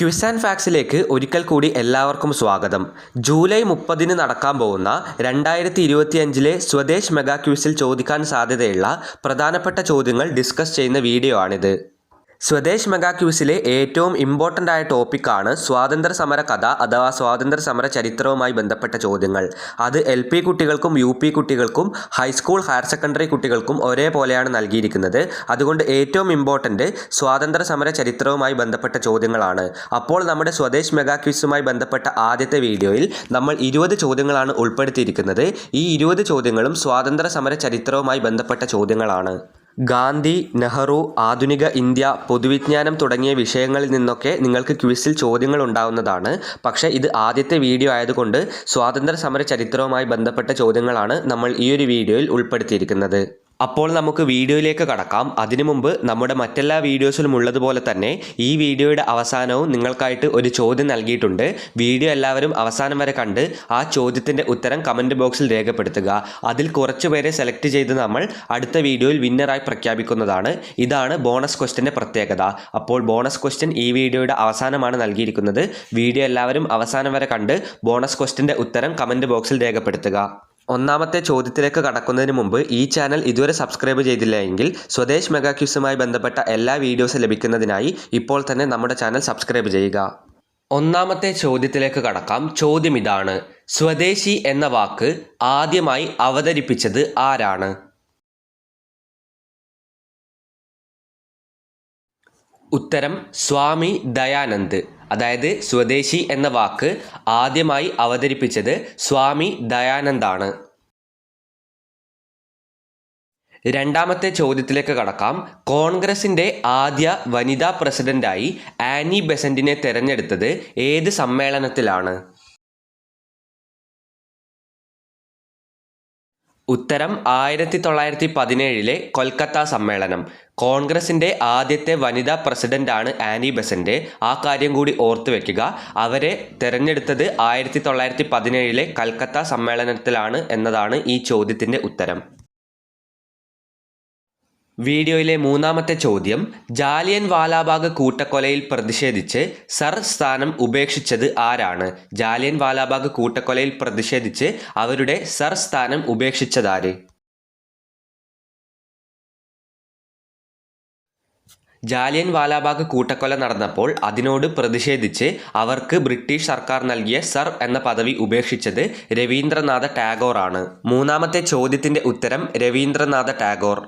Quiz and ഫാക്സിലേക്ക് ഒരിക്കൽ കൂടി എല്ലാവർക്കും സ്വാഗതം. ജൂലൈ മുപ്പതിന് നടക്കാൻ പോകുന്ന രണ്ടായിരത്തി ഇരുപത്തിയഞ്ചിലെ സ്വദേശ് മെഗാ ക്യൂസിൽ ചോദിക്കാൻ സാധ്യതയുള്ള പ്രധാനപ്പെട്ട ചോദ്യങ്ങൾ ഡിസ്കസ് ചെയ്യുന്ന വീഡിയോ ആണിത്. സ്വദേശ് മെഗാ ക്യൂസിലെ ഏറ്റവും ഇമ്പോർട്ടന്റ് ആയ ടോപ്പിക്കാണ് സ്വാതന്ത്ര്യ സമര കഥ അഥവാ സ്വാതന്ത്ര്യ സമര ചരിത്രവുമായി ബന്ധപ്പെട്ട ചോദ്യങ്ങൾ. അത് എൽ പി കുട്ടികൾക്കും യു പി കുട്ടികൾക്കും ഹൈസ്കൂൾ ഹയർ സെക്കൻഡറി കുട്ടികൾക്കും ഒരേപോലെയാണ് നൽകിയിരിക്കുന്നത്. അതുകൊണ്ട് ഏറ്റവും ഇമ്പോർട്ടന്റ് സ്വാതന്ത്ര്യ സമര ചരിത്രവുമായി ബന്ധപ്പെട്ട ചോദ്യങ്ങളാണ്. അപ്പോൾ നമ്മുടെ സ്വദേശ് മെഗാ ക്വിസുമായി ബന്ധപ്പെട്ട ആദ്യത്തെ വീഡിയോയിൽ നമ്മൾ ഇരുപത് ചോദ്യങ്ങളാണ് ഉൾപ്പെടുത്തിയിരിക്കുന്നത്. ഈ ഇരുപത് ചോദ്യങ്ങളും സ്വാതന്ത്ര്യ സമര ചരിത്രവുമായി ബന്ധപ്പെട്ട ചോദ്യങ്ങളാണ്. ഗാന്ധി നെഹ്റു ആധുനിക ഇന്ത്യ പൊതുവിജ്ഞാനം തുടങ്ങിയ വിഷയങ്ങളിൽ നിന്നൊക്കെ നിങ്ങൾക്ക് ക്വിസിൽ ചോദ്യങ്ങൾ ഉണ്ടാവുന്നതാണ്. പക്ഷേ ഇത് ആദ്യത്തെ വീഡിയോ ആയതുകൊണ്ട് സ്വാതന്ത്ര്യ സമര ചരിത്രവുമായി ബന്ധപ്പെട്ട ചോദ്യങ്ങളാണ് നമ്മൾ ഈ ഒരു വീഡിയോയിൽ ഉൾപ്പെടുത്തിയിരിക്കുന്നത്. അപ്പോൾ നമുക്ക് വീഡിയോയിലേക്ക് കടക്കാം. അതിനു മുമ്പ് നമ്മുടെ മറ്റെല്ലാ വീഡിയോസിലും ഉള്ളതുപോലെ തന്നെ ഈ വീഡിയോയുടെ അവസാനവും നിങ്ങൾക്കായിട്ട് ഒരു ചോദ്യം നൽകിയിട്ടുണ്ട്. വീഡിയോ എല്ലാവരും അവസാനം വരെ കണ്ട് ആ ചോദ്യത്തിന്റെ ഉത്തരം കമന്റ് ബോക്സിൽ രേഖപ്പെടുത്തുക. അതിൽ കുറച്ച് പേരെ സെലക്ട് ചെയ്ത് നമ്മൾ അടുത്ത വീഡിയോയിൽ വിന്നറായി പ്രഖ്യാപിക്കുന്നതാണ്. ഇതാണ് ബോണസ് ക്വസ്റ്റിന്റെ പ്രത്യേകത. അപ്പോൾ ബോണസ് ക്വസ്റ്റ്യൻ ഈ വീഡിയോയുടെ അവസാനമാണ് നൽകിയിരിക്കുന്നത്. വീഡിയോ എല്ലാവരും അവസാനം വരെ കണ്ട് ബോണസ് ക്വസ്റ്റിന്റെ ഉത്തരം കമന്റ് ബോക്സിൽ രേഖപ്പെടുത്തുക. ഒന്നാമത്തെ ചോദ്യത്തിലേക്ക് കടക്കുന്നതിന് മുമ്പ് ഈ ചാനൽ ഇതുവരെ സബ്സ്ക്രൈബ് ചെയ്തില്ല എങ്കിൽ സ്വദേശ് മെഗാക്യൂസുമായി ബന്ധപ്പെട്ട എല്ലാ വീഡിയോസ് ലഭിക്കുന്നതിനായി ഇപ്പോൾ തന്നെ നമ്മുടെ ചാനൽ സബ്സ്ക്രൈബ് ചെയ്യുക. ഒന്നാമത്തെ ചോദ്യത്തിലേക്ക് കടക്കാം. ചോദ്യം ഇതാണ്. സ്വദേശി എന്ന വാക്ക് ആദ്യമായി അവതരിപ്പിച്ചത് ആരാണ്? ഉത്തരം സ്വാമി ദയാനന്ദ്. അതായത് സ്വദേശി എന്ന വാക്ക് ആദ്യമായി അവതരിപ്പിച്ചത് സ്വാമി ദയാനന്ദാണ്. രണ്ടാമത്തെ ചോദ്യത്തിലേക്ക് കടക്കാം. കോൺഗ്രസിന്റെ ആദ്യ വനിതാ പ്രസിഡന്റായി ആനി ബെസന്റിനെ തിരഞ്ഞെടുത്തത് ഏത് സമ്മേളനത്തിലാണ്? ഉത്തരം ആയിരത്തി തൊള്ളായിരത്തി പതിനേഴിലെ കൊൽക്കത്ത സമ്മേളനം. കോൺഗ്രസിന്റെ ആദ്യത്തെ വനിതാ പ്രസിഡന്റാണ് ആനി ബെസന്റ്. ആ കാര്യം കൂടി ഓർത്തു വെക്കുക. അവരെ തിരഞ്ഞെടുത്തത് ആയിരത്തി തൊള്ളായിരത്തി പതിനേഴിലെ കൽക്കത്ത സമ്മേളനത്തിലാണ് എന്നതാണ് ഈ ചോദ്യത്തിന്റെ ഉത്തരം. വീഡിയോയിലെ മൂന്നാമത്തെ ചോദ്യം ജാലിയൻ വാലാബാഗ് കൂട്ടക്കൊലയിൽ പ്രതിഷേധിച്ച് സർ സ്ഥാനം ഉപേക്ഷിച്ചത് ആരാണ്? ജാലിയൻ വാലാബാഗ് കൂട്ടക്കൊലയിൽ പ്രതിഷേധിച്ച് അവരുടെ സർ സ്ഥാനം ഉപേക്ഷിച്ചതാര്? ജാലിയൻ വാലാബാഗ് കൂട്ടക്കൊല നടന്നപ്പോൾ അതിനോട് പ്രതിഷേധിച്ച് അവർക്ക് ബ്രിട്ടീഷ് സർക്കാർ നൽകിയ സർ എന്ന പദവി ഉപേക്ഷിച്ചത് രവീന്ദ്രനാഥ ടാഗോറാണ്. മൂന്നാമത്തെ ചോദ്യത്തിന്റെ ഉത്തരം രവീന്ദ്രനാഥ ടാഗോർ.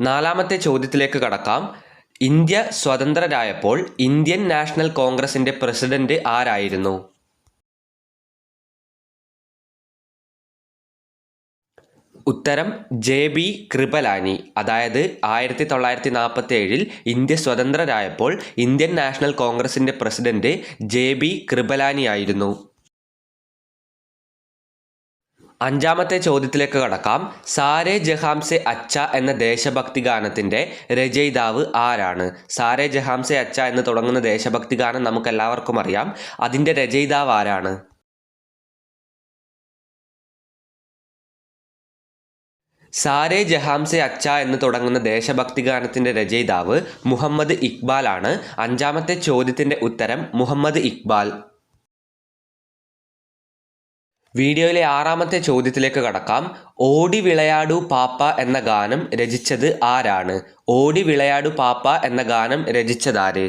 നാലാമത്തെ ചോദ്യത്തിലേക്ക് കടക്കാം. ഇന്ത്യ സ്വതന്ത്രരായപ്പോൾ ഇന്ത്യൻ നാഷണൽ കോൺഗ്രസിന്റെ പ്രസിഡന്റ് ആരായിരുന്നു? ഉത്തരം ജെ ബി കൃപലാനി. അതായത് ആയിരത്തി തൊള്ളായിരത്തി നാൽപ്പത്തി ഏഴിൽ ഇന്ത്യ സ്വതന്ത്രരായപ്പോൾ ഇന്ത്യൻ നാഷണൽ കോൺഗ്രസിന്റെ പ്രസിഡന്റ് ജെ ബി കൃപലാനി ആയിരുന്നു. അഞ്ചാമത്തെ ചോദ്യത്തിലേക്ക് കടക്കാം. സാരെ ജഹാംസെ അച്ച എന്ന ദേശഭക്തി ഗാനത്തിന്റെ രചയിതാവ് ആരാണ്? സാരെ ജഹാംസെ അച്ച എന്ന് തുടങ്ങുന്ന ദേശഭക്തി ഗാനം നമുക്ക് എല്ലാവർക്കും അറിയാം. അതിന്റെ രചയിതാവ് ആരാണ്? സാരേ ജഹാംസെ അച്ച എന്ന് തുടങ്ങുന്ന ദേശഭക്തി ഗാനത്തിന്റെ രചയിതാവ് മുഹമ്മദ് ഇക്ബാൽ ആണ് അഞ്ചാമത്തെ ചോദ്യത്തിന്റെ ഉത്തരം മുഹമ്മദ് ഇക്ബാൽ. വീഡിയോയിലെ ആറാമത്തെ ചോദ്യത്തിലേക്ക് കടക്കാം. ഓടി വിളയാടു പാപ്പ എന്ന ഗാനം രചിച്ചത് ആരാണ്? ഓടി വിളയാടു പാപ്പ എന്ന ഗാനം രചിച്ചതാര്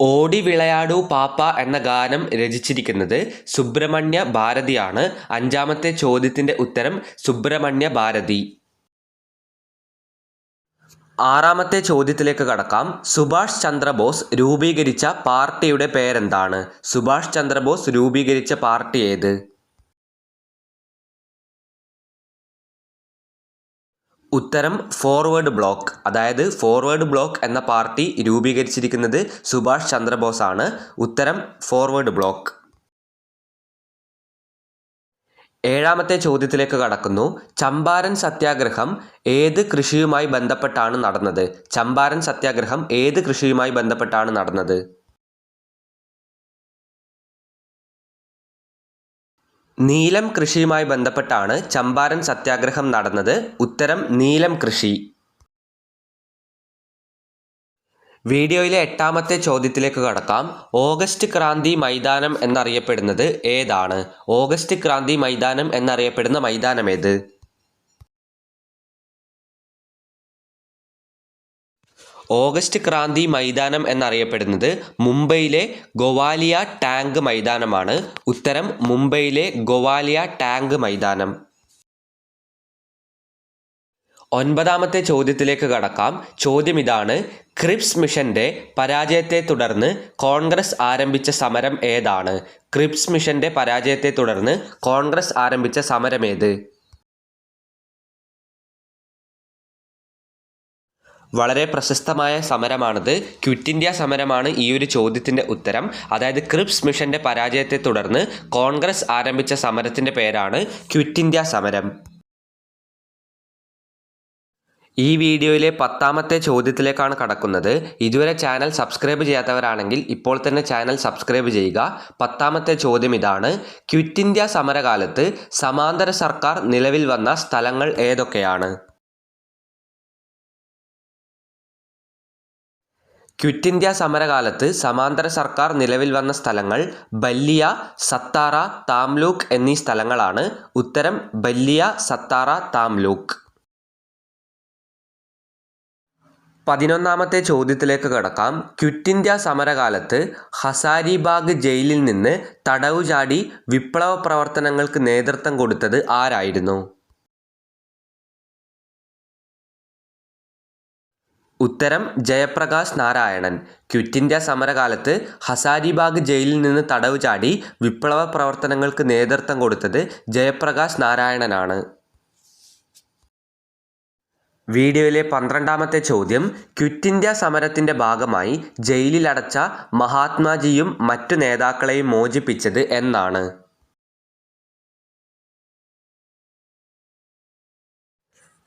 ഓടി വിളയാടു പാപ്പ എന്ന ഗാനം രചിച്ചിരിക്കുന്നത് സുബ്രഹ്മണ്യ ഭാരതിയാണ്. അഞ്ചാമത്തെ ചോദ്യത്തിന്റെ ഉത്തരം സുബ്രഹ്മണ്യ ഭാരതി. ആറാമത്തെ ചോദ്യത്തിലേക്ക് കടക്കാം. സുഭാഷ് ചന്ദ്രബോസ് രൂപീകരിച്ച പാർട്ടിയുടെ പേരെന്താണ്? സുഭാഷ് ചന്ദ്രബോസ് രൂപീകരിച്ച പാർട്ടി ഏത്? ഉത്തരം ഫോർവേഡ് ബ്ലോക്ക്. അതായത് ഫോർവേഡ് ബ്ലോക്ക് എന്ന പാർട്ടി രൂപീകരിച്ചിരിക്കുന്നത് സുഭാഷ് ചന്ദ്രബോസ് ആണ് ഉത്തരം ഫോർവേഡ് ബ്ലോക്ക്. ഏഴാമത്തെ ചോദ്യത്തിലേക്ക് കടക്കുന്നു. ചമ്പാരൻ സത്യാഗ്രഹം ഏത് കൃഷിയുമായി ബന്ധപ്പെട്ടാണ് നടന്നത്? ചമ്പാരൻ സത്യാഗ്രഹം ഏത് കൃഷിയുമായി ബന്ധപ്പെട്ടാണ് നടന്നത്? നീലം കൃഷിയുമായി ബന്ധപ്പെട്ടാണ് ചമ്പാരൻ സത്യാഗ്രഹം നടന്നത്. ഉത്തരം നീലം കൃഷി. വീഡിയോയിലെ എട്ടാമത്തെ ചോദ്യത്തിലേക്ക് കടക്കാം. ഓഗസ്റ്റ് ക്രാന്തി മൈതാനം എന്നറിയപ്പെടുന്നത് ഏതാണ്? ഓഗസ്റ്റ് ക്രാന്തി മൈതാനം എന്നറിയപ്പെടുന്ന മൈതാനം ഏത്? ഓഗസ്റ്റ് ക്രാന്തി മൈതാനം എന്നറിയപ്പെടുന്നത് മുംബൈയിലെ ഗോവാലിയ ടാങ്ക് മൈതാനമാണ്. ഉത്തരം മുംബൈയിലെ ഗോവാലിയ ടാങ്ക് മൈതാനം. ഒൻപതാമത്തെ ചോദ്യത്തിലേക്ക് കടക്കാം. ചോദ്യം ഇതാണ് ക്രിപ്സ് മിഷന്റെ പരാജയത്തെ തുടർന്ന് കോൺഗ്രസ് ആരംഭിച്ച സമരം ഏതാണ്? ക്രിപ്സ് മിഷന്റെ പരാജയത്തെ തുടർന്ന് കോൺഗ്രസ് ആരംഭിച്ച സമരം ഏത്? വളരെ പ്രശസ്തമായ സമരമാണിത്. ക്വിറ്റ് ഇന്ത്യ സമരമാണ് ഈ ഒരു ചോദ്യത്തിന്റെ ഉത്തരം. അതായത് ക്രിപ്സ് മിഷന്റെ പരാജയത്തെ തുടർന്ന് കോൺഗ്രസ് ആരംഭിച്ച സമരത്തിന്റെ പേരാണ് ക്വിറ്റ് ഇന്ത്യ സമരം. ഈ വീഡിയോയിലെ പത്താമത്തെ ചോദ്യത്തിലേക്കാണ് കടക്കുന്നത്. ഇതുവരെ ചാനൽ സബ്സ്ക്രൈബ് ചെയ്യാത്തവരാണെങ്കിൽ ഇപ്പോൾ തന്നെ ചാനൽ സബ്സ്ക്രൈബ് ചെയ്യുക. പത്താമത്തെ ചോദ്യം ഇതാണ്. ക്വിറ്റ് ഇന്ത്യ സമരകാലത്ത് സമാന്തര സർക്കാർ നിലവിൽ വന്ന സ്ഥലങ്ങൾ ഏതൊക്കെയാണ്? ക്വിറ്റ് ഇന്ത്യ സമരകാലത്ത് സമാന്തര സർക്കാർ നിലവിൽ വന്ന സ്ഥലങ്ങൾ ബല്ലിയ സത്താറ താംലൂക്ക് എന്നീ സ്ഥലങ്ങളാണ്. ഉത്തരം ബല്ലിയ സത്താറ താംലൂക്ക്. പതിനൊന്നാമത്തെ ചോദ്യത്തിലേക്ക് കടക്കാം. ക്വിറ്റ് ഇന്ത്യ സമരകാലത്ത് ഹസാരിബാഗ് ജയിലിൽ നിന്ന് തടവു ചാടി വിപ്ലവ പ്രവർത്തനങ്ങൾക്ക് നേതൃത്വം കൊടുത്തത് ആരായിരുന്നു? ഉത്തരം ജയപ്രകാശ് നാരായണൻ. ക്വിറ്റ് ഇന്ത്യ സമരകാലത്ത് ഹസാരിബാഗ് ജയിലിൽ നിന്ന് തടവു ചാടി വിപ്ലവ പ്രവർത്തനങ്ങൾക്ക് നേതൃത്വം കൊടുത്തത് ജയപ്രകാശ് നാരായണനാണ്. വീഡിയോയിലെ പന്ത്രണ്ടാമത്തെ ചോദ്യം ക്വിറ്റ് ഇന്ത്യ സമരത്തിന്റെ ഭാഗമായി ജയിലിലടച്ച മഹാത്മാജിയും മറ്റു നേതാക്കളെയും മോചിപ്പിച്ചത് എന്നാണ്.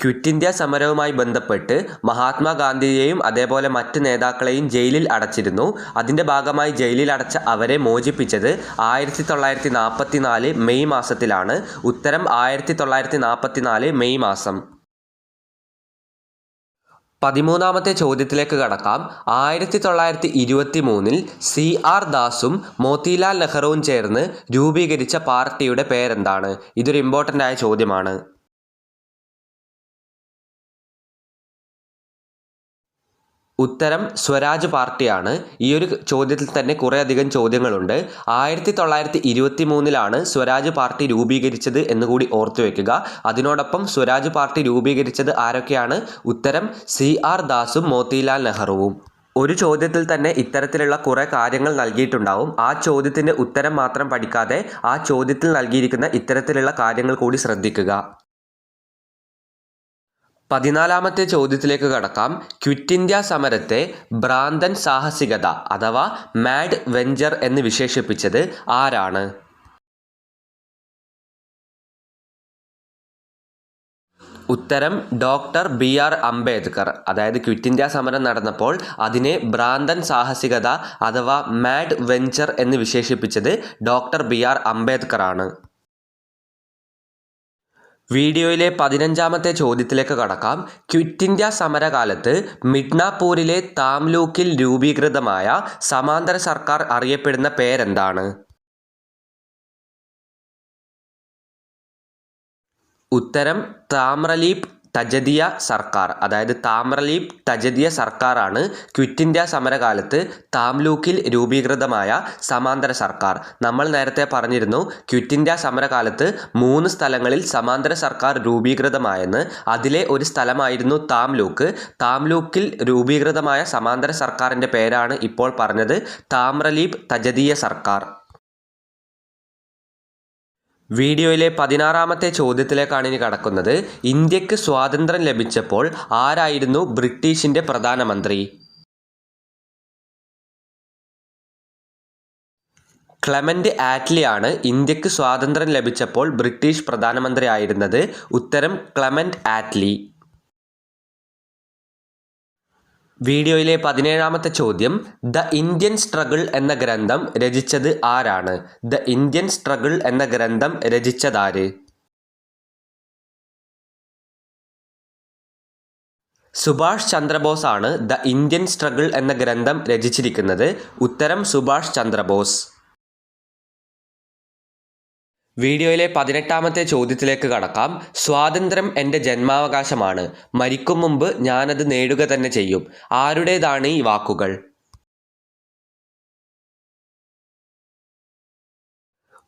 ക്വിറ്റ് ഇന്ത്യ സമരവുമായി ബന്ധപ്പെട്ട് മഹാത്മാഗാന്ധിയെയും അതേപോലെ മറ്റു നേതാക്കളെയും ജയിലിൽ അടച്ചിരുന്നു. അതിന്റെ ഭാഗമായി ജയിലിൽ അടച്ച അവരെ മോചിപ്പിച്ചത് ആയിരത്തി തൊള്ളായിരത്തി നാൽപ്പത്തി നാല് മെയ് മാസത്തിലാണ്. ഉത്തരം ആയിരത്തി തൊള്ളായിരത്തി നാൽപ്പത്തി നാല് മെയ് മാസം. പതിമൂന്നാമത്തെ ചോദ്യത്തിലേക്ക് കടക്കാം. ആയിരത്തി തൊള്ളായിരത്തി ഇരുപത്തി മൂന്നിൽ സി ആർ ദാസും മോത്തിലാൽ നെഹ്റുവും ചേർന്ന് രൂപീകരിച്ച പാർട്ടിയുടെ പേരെന്താണ്? ഇതൊരു ഇമ്പോർട്ടന്റ് ആയ ചോദ്യമാണ്. ഉത്തരം സ്വരാജ് പാർട്ടിയാണ്. ഈ ഒരു ചോദ്യത്തിൽ തന്നെ കുറേയധികം ചോദ്യങ്ങളുണ്ട്. ആയിരത്തി തൊള്ളായിരത്തി ഇരുപത്തി മൂന്നിലാണ് സ്വരാജ് പാർട്ടി രൂപീകരിച്ചത് എന്നുകൂടി ഓർത്തു വെക്കുക. അതിനോടൊപ്പം സ്വരാജ് പാർട്ടി രൂപീകരിച്ചത് ആരൊക്കെയാണ്? ഉത്തരം സി ആർ ദാസും മോത്തിലാൽ നെഹ്റുവും. ഒരു ചോദ്യത്തിൽ തന്നെ ഇത്തരത്തിലുള്ള കുറേ കാര്യങ്ങൾ നൽകിയിട്ടുണ്ടാവും. ആ ചോദ്യത്തിന്റെ ഉത്തരം മാത്രം പഠിക്കാതെ ആ ചോദ്യത്തിൽ നൽകിയിരിക്കുന്ന ഇത്തരത്തിലുള്ള കാര്യങ്ങൾ കൂടി ശ്രദ്ധിക്കുക. പതിനാലാമത്തെ ചോദ്യത്തിലേക്ക് കടക്കാം. ക്വിറ്റ് ഇന്ത്യ സമരത്തെ ഭ്രാന്തൻ സാഹസികത അഥവാ മാഡ് വെഞ്ചർ എന്ന് വിശേഷിപ്പിച്ചത് ആരാണ്? ഉത്തരം ഡോക്ടർ ബി ആർ അംബേദ്കർ. അതായത് ക്വിറ്റ് ഇന്ത്യ സമരം നടന്നപ്പോൾ അതിനെ ഭ്രാന്തൻ സാഹസികത അഥവാ മാഡ് വെഞ്ചർ എന്ന് വിശേഷിപ്പിച്ചത് ഡോക്ടർ ബി ആർ അംബേദ്കർ ആണ്. വീഡിയോയിലെ പതിനഞ്ചാമത്തെ ചോദ്യത്തിലേക്ക് കടക്കാം. ക്വിറ്റ് ഇന്ത്യ സമരകാലത്ത് മിഡ്നാപൂരിലെ താംലൂക്കിൽ രൂപീകൃതമായ സമാന്തര സർക്കാർ അറിയപ്പെടുന്ന പേരെന്താണ്? ഉത്തരം താമ്രലീപ് തജദിയ സർക്കാർ അതായത് താമ്രലീപ് തജതിയ സർക്കാരാണ് ക്വിറ്റ് ഇന്ത്യ സമരകാലത്ത് താംലൂക്കിൽ രൂപീകൃതമായ സമാന്തര സർക്കാർ. നമ്മൾ നേരത്തെ പറഞ്ഞിരുന്നു ക്വിറ്റ് ഇന്ത്യ സമരകാലത്ത് മൂന്ന് സ്ഥലങ്ങളിൽ സമാന്തര സർക്കാർ രൂപീകൃതമായെന്ന്. അതിലെ ഒരു സ്ഥലമായിരുന്നു താംലൂക്ക്. താംലൂക്കിൽ രൂപീകൃതമായ സമാന്തര സർക്കാരിന്റെ പേരാണ് ഇപ്പോൾ പറഞ്ഞത് താമ്രലീപ് തജതീയ സർക്കാർ. വീഡിയോയിലെ പതിനാറാമത്തെ ചോദ്യത്തിലേക്കാണ് ഇനി കടക്കുന്നത്. ഇന്ത്യയ്ക്ക് സ്വാതന്ത്ര്യം ലഭിച്ചപ്പോൾ ആരായിരുന്നു ബ്രിട്ടീഷിന്റെ പ്രധാനമന്ത്രി? ക്ലെമന്റ് ആറ്റ്ലിയാണ് ഇന്ത്യയ്ക്ക് സ്വാതന്ത്ര്യം ലഭിച്ചപ്പോൾ ബ്രിട്ടീഷ് പ്രധാനമന്ത്രി ആയിരുന്നത്. ഉത്തരം ക്ലെമന്റ് ആറ്റ്ലി. വീഡിയോയിലെ പതിനേഴാമത്തെ ചോദ്യം ദ ഇന്ത്യൻ സ്ട്രഗിൾ എന്ന ഗ്രന്ഥം രചിച്ചത് ആരാണ്? ദ ഇന്ത്യൻ സ്ട്രഗിൾ എന്ന ഗ്രന്ഥം രചിച്ചതാര്? സുഭാഷ് ചന്ദ്രബോസ് ആണ് ദ ഇന്ത്യൻ സ്ട്രഗിൾ എന്ന ഗ്രന്ഥം രചിച്ചിരിക്കുന്നത്. ഉത്തരം സുഭാഷ് ചന്ദ്രബോസ്. വീഡിയോയിലെ പതിനെട്ടാമത്തെ ചോദ്യത്തിലേക്ക് കടക്കാം. സ്വാതന്ത്ര്യം എന്റെ ജന്മാവകാശമാണ്. മരിക്കും മുമ്പ് ഞാനത് നേടുക തന്നെ ചെയ്യും. ആരുടേതാണ് ഈ വാക്കുകൾ?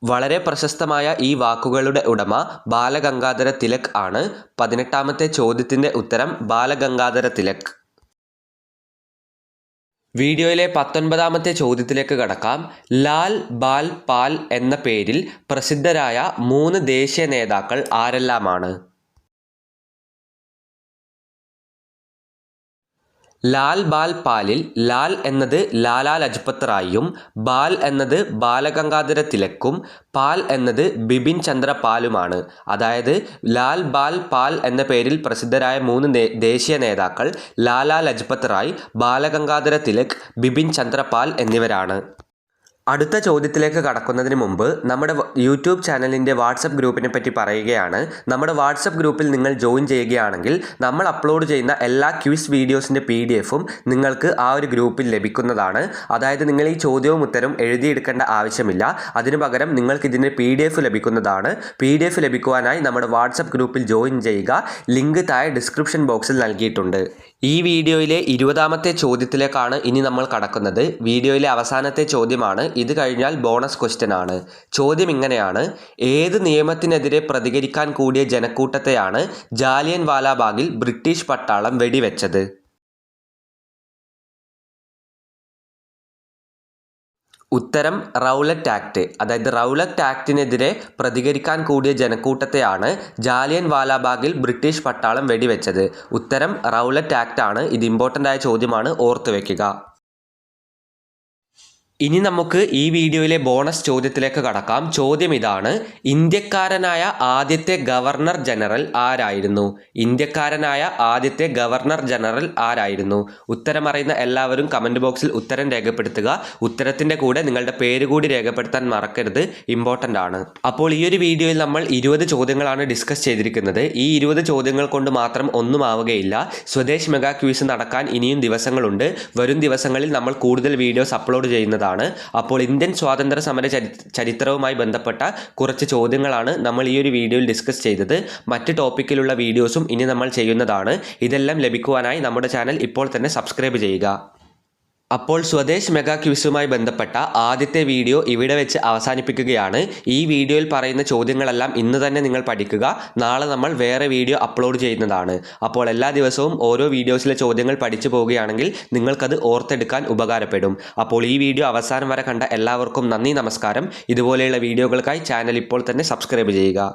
വളരെ പ്രശസ്തമായ ഈ വാക്കുകളുടെ ഉടമ ബാലഗംഗാധര തിലക് ആണ്. പതിനെട്ടാമത്തെ ചോദ്യത്തിന്റെ ഉത്തരം ബാലഗംഗാധര തിലക്. വീഡിയോയിലെ പത്തൊൻപതാമത്തെ ചോദ്യത്തിലേക്ക് കടക്കാം. ലാൽ ബാൽ പാൽ എന്ന പേരിൽ പ്രസിദ്ധരായ മൂന്ന് ദേശീയ നേതാക്കൾ ആരെല്ലാമാണ്? ലാൽ ബാൽ പാലിൽ ലാൽ എന്നത് ലാലാ ലജ്പത് റായിയും ബാൽ എന്നത് ബാലഗംഗാധര തിലക്കും പാൽ എന്നത് ബിപിൻ ചന്ദ്ര പാലുമാണ്. അതായത് ലാൽ ബാൽ പാൽ എന്ന പേരിൽ പ്രസിദ്ധരായ മൂന്ന് ദേശീയ നേതാക്കൾ ലാലാ ലജ്പത് റായ് ബാലഗംഗാധര തിലക് ബിപിൻ ചന്ദ്ര പാൽ എന്നിവരാണ്. അടുത്ത ചോദ്യത്തിലേക്ക് കടക്കുന്നതിന് മുമ്പ് നമ്മുടെ യൂട്യൂബ് ചാനലിന്റെ വാട്സപ്പ് ഗ്രൂപ്പിനെ പറ്റി പറയുകയാണ്. നമ്മുടെ വാട്സപ്പ് ഗ്രൂപ്പിൽ നിങ്ങൾ ജോയിൻ ചെയ്യുകയാണെങ്കിൽ നമ്മൾ അപ്ലോഡ് ചെയ്യുന്ന എല്ലാ ക്വിസ് വീഡിയോസിന്റെ പി ഡി എഫും നിങ്ങൾക്ക് ആ ഒരു ഗ്രൂപ്പിൽ ലഭിക്കുന്നതാണ്. അതായത് നിങ്ങൾ ഈ ചോദ്യവും ഉത്തരവും എഴുതിയെടുക്കേണ്ട ആവശ്യമില്ല. അതിനു പകരം നിങ്ങൾക്ക് ഇതിന്റെ പി ഡി എഫ് ലഭിക്കുന്നതാണ്. പി ഡി എഫ് ലഭിക്കുവാനായി നമ്മുടെ വാട്സപ്പ് ഗ്രൂപ്പിൽ ജോയിൻ ചെയ്യുക. ലിങ്ക് താഴെ ഡിസ്ക്രിപ്ഷൻ ബോക്സിൽ നൽകിയിട്ടുണ്ട്. ഈ വീഡിയോയിലെ ഇരുപതാമത്തെ ചോദ്യത്തിലേക്കാണ് ഇനി നമ്മൾ കടക്കുന്നത്. വീഡിയോയിലെ അവസാനത്തെ ചോദ്യമാണ്. ഇത് കഴിഞ്ഞാൽ ബോണസ് ക്വസ്റ്റ്യൻ ആണ്. ചോദ്യം ഇങ്ങനെയാണ്. ഏത് നിയമത്തിനെതിരെ പ്രതികരിക്കാൻ കൂടിയ ജനക്കൂട്ടത്തെയാണ് ജാലിയൻ വാലാബാഗിൽ ബ്രിട്ടീഷ് പട്ടാളം വെടിവെച്ചത്? ഉത്തരം റൗലറ്റ് ആക്ട്. അതായത് റൗലറ്റ് ആക്ടിനെതിരെ പ്രതികരിക്കാൻ കൂടിയ ജനക്കൂട്ടത്തെയാണ് ജാലിയൻ വാലാബാഗിൽ ബ്രിട്ടീഷ് പട്ടാളം വെടിവെച്ചത്. ഉത്തരം റൗലറ്റ് ആക്ട് ആണ്. ഇത് ഇമ്പോർട്ടന്റ് ആയ ചോദ്യമാണ്. ഓർത്തു വെക്കുക ഇനി നമുക്ക് ഈ വീഡിയോയിലെ ബോണസ് ചോദ്യത്തിലേക്ക് കടക്കാം. ചോദ്യം ഇതാണ് ഇന്ത്യക്കാരനായ ആദ്യത്തെ ഗവർണർ ജനറൽ ആരായിരുന്നു? ഇന്ത്യക്കാരനായ ആദ്യത്തെ ഗവർണർ ജനറൽ ആരായിരുന്നു? ഉത്തരം അറിയുന്ന എല്ലാവരും കമന്റ് ബോക്സിൽ ഉത്തരം രേഖപ്പെടുത്തുക. ഉത്തരത്തിന്റെ കൂടെ നിങ്ങളുടെ പേര് കൂടി രേഖപ്പെടുത്താൻ മറക്കരുത്. ഇമ്പോർട്ടന്റ് ആണ്. അപ്പോൾ ഈ ഒരു വീഡിയോയിൽ നമ്മൾ ഇരുപത് ചോദ്യങ്ങളാണ് ഡിസ്കസ് ചെയ്തിരിക്കുന്നത്. ഈ ഇരുപത് ചോദ്യങ്ങൾ കൊണ്ട് മാത്രം ഒന്നും ആവുകയില്ല. സ്വദേശ് മെഗാ ക്യൂസ് നടക്കാൻ ഇനിയും ദിവസങ്ങളുണ്ട്. വരും ദിവസങ്ങളിൽ നമ്മൾ കൂടുതൽ വീഡിയോസ് അപ്ലോഡ് ചെയ്യുന്നതാണ്. അപ്പോൾ ഇന്ത്യൻ സ്വാതന്ത്ര്യ സമര ചരിത്രവുമായി ബന്ധപ്പെട്ട കുറച്ച് ചോദ്യങ്ങളാണ് നമ്മൾ ഈ ഒരു വീഡിയോയിൽ ഡിസ്കസ് ചെയ്തത്. മറ്റ് ടോപ്പിക്കിലുള്ള വീഡിയോസും ഇനി നമ്മൾ ചെയ്യുന്നതാണ്. ഇതെല്ലാം ലഭിക്കുവാനായി നമ്മുടെ ചാനൽ ഇപ്പോൾ തന്നെ സബ്സ്ക്രൈബ് ചെയ്യുക. അപ്പോൾ സ്വദേശ് മെഗാ ക്വിസുമായി ബന്ധപ്പെട്ട ആദ്യത്തെ വീഡിയോ ഇവിടെ വെച്ച് അവസാനിപ്പിക്കുകയാണ്. ഈ വീഡിയോയിൽ പറയുന്ന ചോദ്യങ്ങളെല്ലാം ഇന്ന് തന്നെ നിങ്ങൾ പഠിക്കുക. നാളെ നമ്മൾ വേറെ വീഡിയോ അപ്ലോഡ് ചെയ്യുന്നതാണ്. അപ്പോൾ എല്ലാ ദിവസവും ഓരോ വീഡിയോസിലെ ചോദ്യങ്ങൾ പഠിച്ചു പോവുകയാണെങ്കിൽ നിങ്ങൾക്കത് ഓർത്തെടുക്കാൻ ഉപകാരപ്പെടും. അപ്പോൾ ഈ വീഡിയോ അവസാനം വരെ കണ്ട എല്ലാവർക്കും നന്ദി നമസ്കാരം. ഇതുപോലെയുള്ള വീഡിയോകൾക്കായി ചാനൽ ഇപ്പോൾ തന്നെ സബ്സ്ക്രൈബ് ചെയ്യുക.